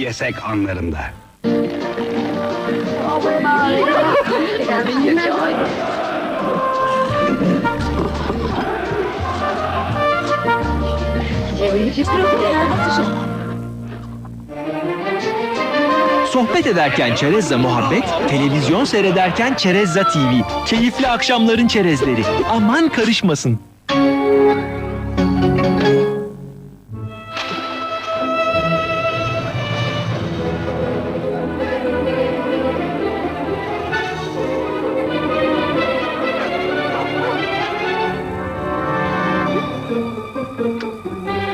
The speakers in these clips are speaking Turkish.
yesek anlarında. Sohbet ederken çerezle muhabbet, televizyon seyrederken çerezza TV. Keyifli akşamların çerezleri. Aman karışmasın.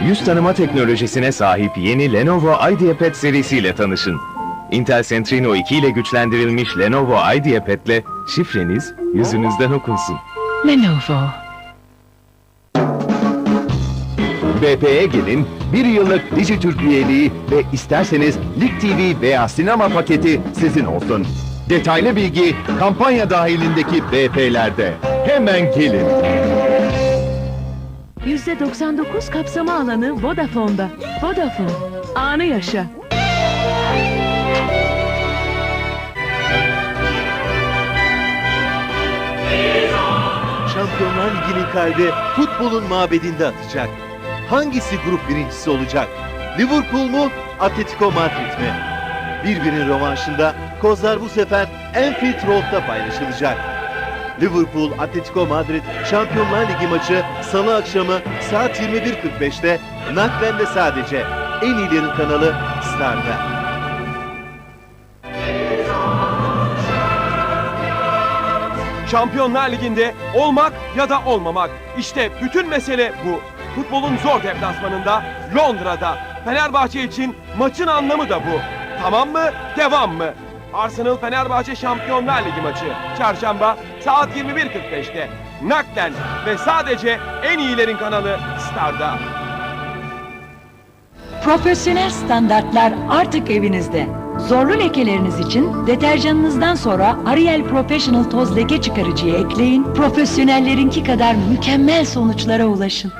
Yüz tanıma teknolojisine sahip yeni Lenovo IdeaPad serisiyle tanışın. Intel Centrino 2 ile güçlendirilmiş Lenovo IdeaPad'le şifreniz yüzünüzden okunsun. Lenovo. BP'ye gelin, bir yıllık Dijitürk üyeliği ve isterseniz Lig TV veya sinema paketi sizin olsun. Detaylı bilgi kampanya dahilindeki BP'lerde. Hemen gelin. %99 kapsama alanı Vodafone'da. Vodafone. Anı yaşa. Şampiyonlar Ligi'nin kalbi futbolun mabedinde atacak. Hangisi grup birincisi olacak? Liverpool mu, Atletico Madrid mi? Birbirinin rövanşında kozlar bu sefer Anfield Road'da paylaşılacak. Liverpool Atletico Madrid Şampiyonlar Ligi maçı Salı akşamı saat 21.45'te naklen de sadece en iyilerin kanalı Star'da. Şampiyonlar Ligi'nde olmak ya da olmamak. İşte bütün mesele bu. Futbolun zor deplasmanında Londra'da. Fenerbahçe için maçın anlamı da bu. Tamam mı? Devam mı? Arsenal Fenerbahçe Şampiyonlar Ligi maçı. Çarşamba saat 21.45'te. Naklen ve sadece en iyilerin kanalı Star'da. Profesyonel standartlar artık evinizde. Zorlu lekeleriniz için deterjanınızdan sonra Ariel Professional toz leke çıkarıcıyı ekleyin. Profesyonellerinki kadar mükemmel sonuçlara ulaşın.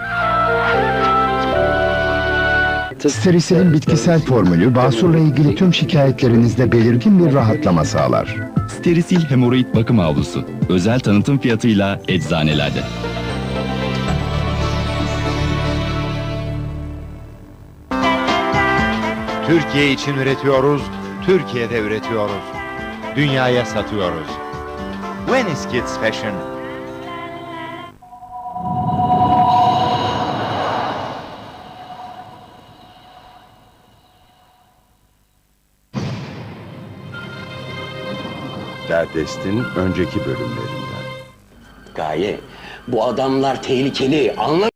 Sterisil'in bitkisel formülü basurla ilgili tüm şikayetlerinizde belirgin bir rahatlama sağlar. Sterisil hemoroid bakım havlusu. Özel tanıtım fiyatıyla eczanelerde. Türkiye için üretiyoruz, Türkiye'de üretiyoruz. Dünyaya satıyoruz. When is Kids Fashion? Derdest'in önceki bölümlerinden. Gaye, bu adamlar tehlikeli. Anla